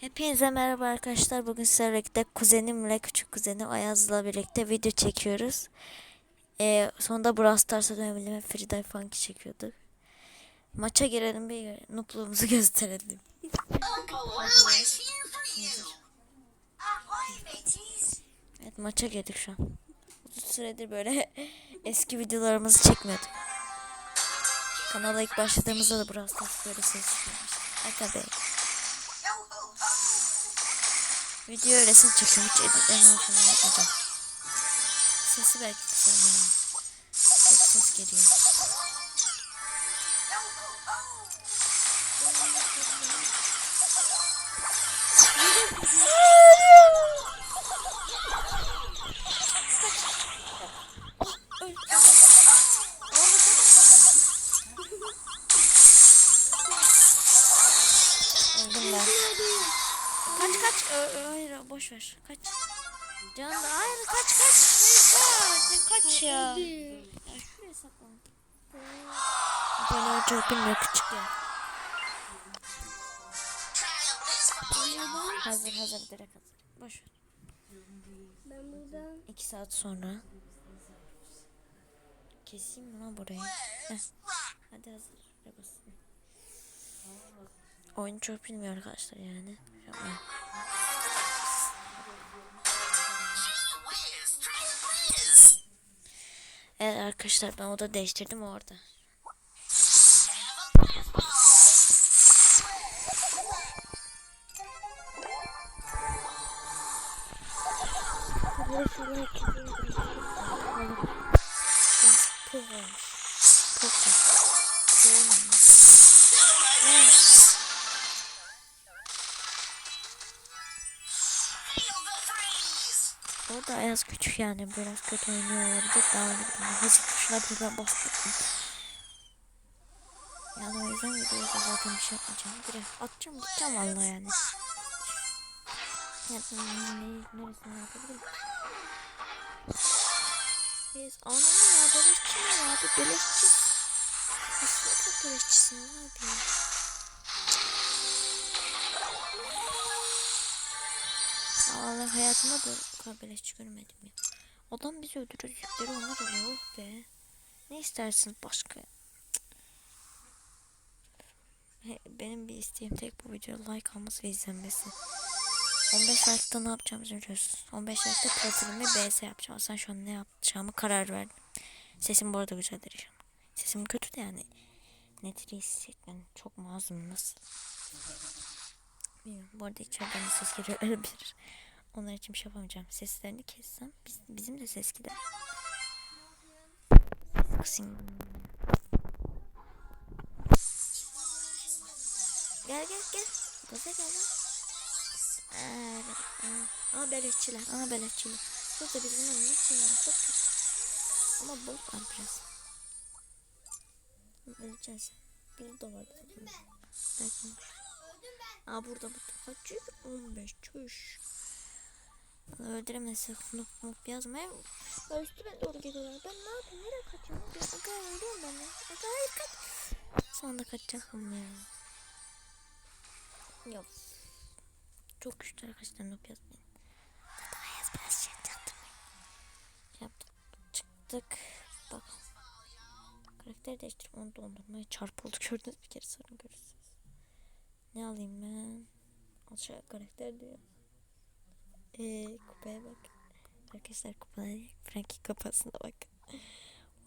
Hepinize merhaba arkadaşlar. Bugün sizlerle birlikte kuzenimle, küçük kuzenim Ayaz'la birlikte video çekiyoruz. Ee, sonunda Brawl Stars'a. Free Dive Funky çekiyorduk. Maça girelim bir nupluğumuzu gösterelim. Evet maça girdik şu an. Uzun süredir böyle eski videolarımızı çekmiyorduk. Kanala ilk başladığımızda da Brawl Stars böyle ses çıkıyormuş. Aga. Video resim çekiyorum hiç editleme falan yapmayacağım. Sesi belki kısarım ya. Çok ses geliyor. Kaç kaç. Hayır boş ver. Kaç. Can hayır kaç kaç. Hayır kaç. Kaç ya. Ya şuraya saklan. Böyle çok bilmiyor küçük ya. Hazır hazır direkt hazır. Boş ver. Ben buradan İki saat sonra. Keseyim mi lan burayı? Heh. Hadi hazır. Oyunu çok bilmiyor arkadaşlar yani. Evet arkadaşlar ben oda değiştirdim orada. Pul O da Ayaz küçük yani biraz kötü oynuyor olabilir. Daha önce hızlı tuşuna birden bastım. Yani o yüzden videoda zaten bir şey yapmayacağım. Direkt atacağım gideceğim vallahi yani. Yani ne, neresini yapabilirim? Biz ananı ya beleşçi ne ya abi beleşçi. Çok beleşçisin abi ya. Vallahi hayatımda da kadar beleşçi görmedim ya. Adam bizi öldürecekleri onlar oluyor oh be. Ne istersin başka? Benim bir isteğim tek bu videoya like alması ve izlenmesi. 15 like'da ne yapacağımızı biliyorsunuz. 15 like'da profilimi BS yapacağım. Sen şu an ne yapacağımı karar verdim. Sesim bu arada güzeldir inşallah. Sesim kötü de yani. Nedir hissetmen çok mazlum nasıl? Bilmiyorum. Bu arada içeriden de ses geliyor olabilir. Onlar için bir şey yapamayacağım. Seslerini kessem biz, bizim de ses gider. Kısayım. Gel gel gel. Gaza gel lan. Aa, beleşçiler. Aa beleşçiler. Burada biz bunları nasıl yani çok kötü. Ama bot var biraz. Öleceğiz. Burada var. Belki. Aa burada burada. Kaç yüz? 15 çüş. Bana öldüremezse nup nup yazma. Ya üstüme doğru geliyorlar. Ben ne yapayım? Nereye? Ya, Aga ölüyorum ben. Aga hayır kaç. Sonunda kaçacağım ya. Yok. Çok güçlü arkadaşlar nup yazmayın. Daha yaz biraz şey yaptım. Yaptık. Çıktık. Bak. Karakter değiştirip onu dondurmaya çarpıldı. Gördünüz bir kere sonra görürsünüz. Ne alayım ben? Aşağı karakter diyor. Eee kupaya bak. Arkadaşlar kupaya Frankie kafasına bak.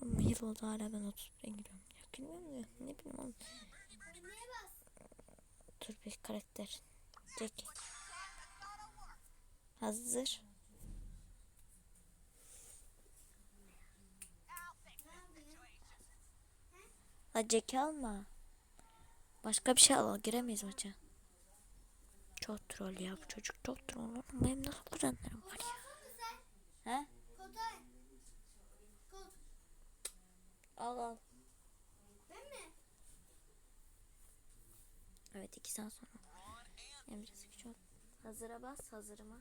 Oğlum yıl oldu hala ben 30 giriyorum. Ya bilmiyorum ya. Ne bileyim oğlum. Dur bir karakter. Jack. Hazır. La Jack'i alma. Başka bir şey al. Giremeyiz maça. Çok troll ya bu çocuk. Çok troll. Benim nasıl kuzenlerim var ya. He? Al al. Evet iki saat sonra. Yani biraz ol. Hazıra bas hazırıma.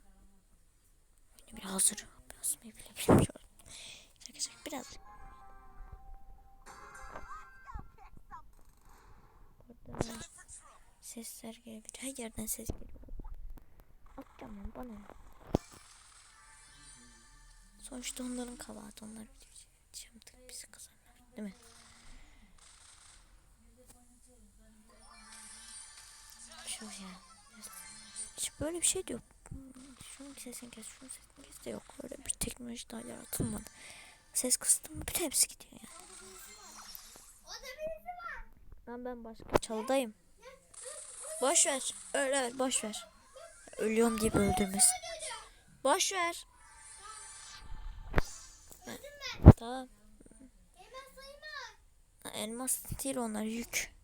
Yine bir hazır basmayı bile bilmiyorum. Şaka biraz. Sesler gelebilir. Her yerden ses geliyor. Atacağım ben bana. Sonuçta onların kabahati onlar yaptık bizi kazanlar değil mi? Şu ya. Hiç böyle bir şey de yok. Şunun sesini kes, şunun sesini kes de yok. Öyle bir teknoloji daha yaratılmadı. Ses kıstım mı bütün hepsi gidiyor yani. Lan ben başka çalıdayım. Boş ver. Öyle ver, boş ver. Ölüyorum diye öldüğümüz. Boş ver. Tamam. Elmas değil onlar yük.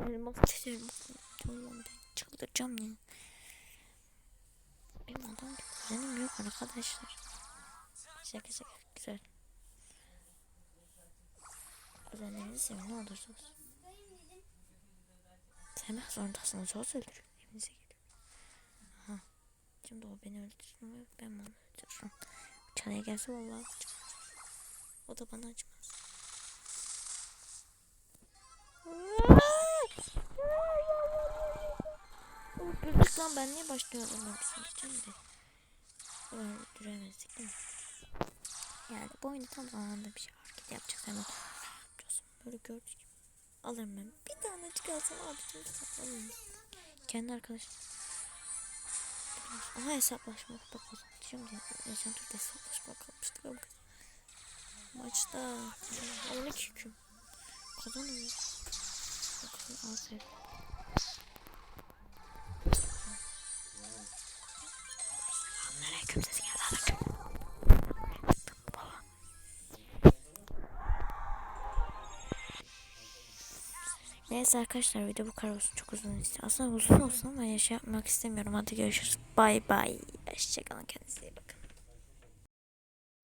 Elmas değil. Ben çıldıracağım ya. Benim adam kuzenim yok arkadaşlar. Şaka şaka güzel. Kuzenlerinizi sevin ne olursa olsun. Sevmek zorundasınız o öldürün. Evinize gelin. Aha. Şimdi o beni öldürsün ve ben onu öldürürüm. Çalaya gelse vallahi. O da bana acımaz. Öldürdük lan ben niye başlıyorum öldürsün diyeceğim de. Öldüremezdik değil mi? Yani bu oyunda tam zamanında bir şey hareket yapacağız hemen. Böyle gördük. Alırım ben. Bir tane çıkarsam abicim sen alırım. Kendi arkadaşım. Aha hesaplaşma bakalım. Şimdi geçen turda hesaplaşma kalmıştık ama. Maçta 12 hüküm. Kazanıyor. Bakalım aferin. Neyse arkadaşlar video bu kadar olsun. Çok uzun istiyor. Aslında uzun olsun ama ya şey yapmak istemiyorum. Hadi görüşürüz. Bay bay. Hoşçakalın. Kendinize.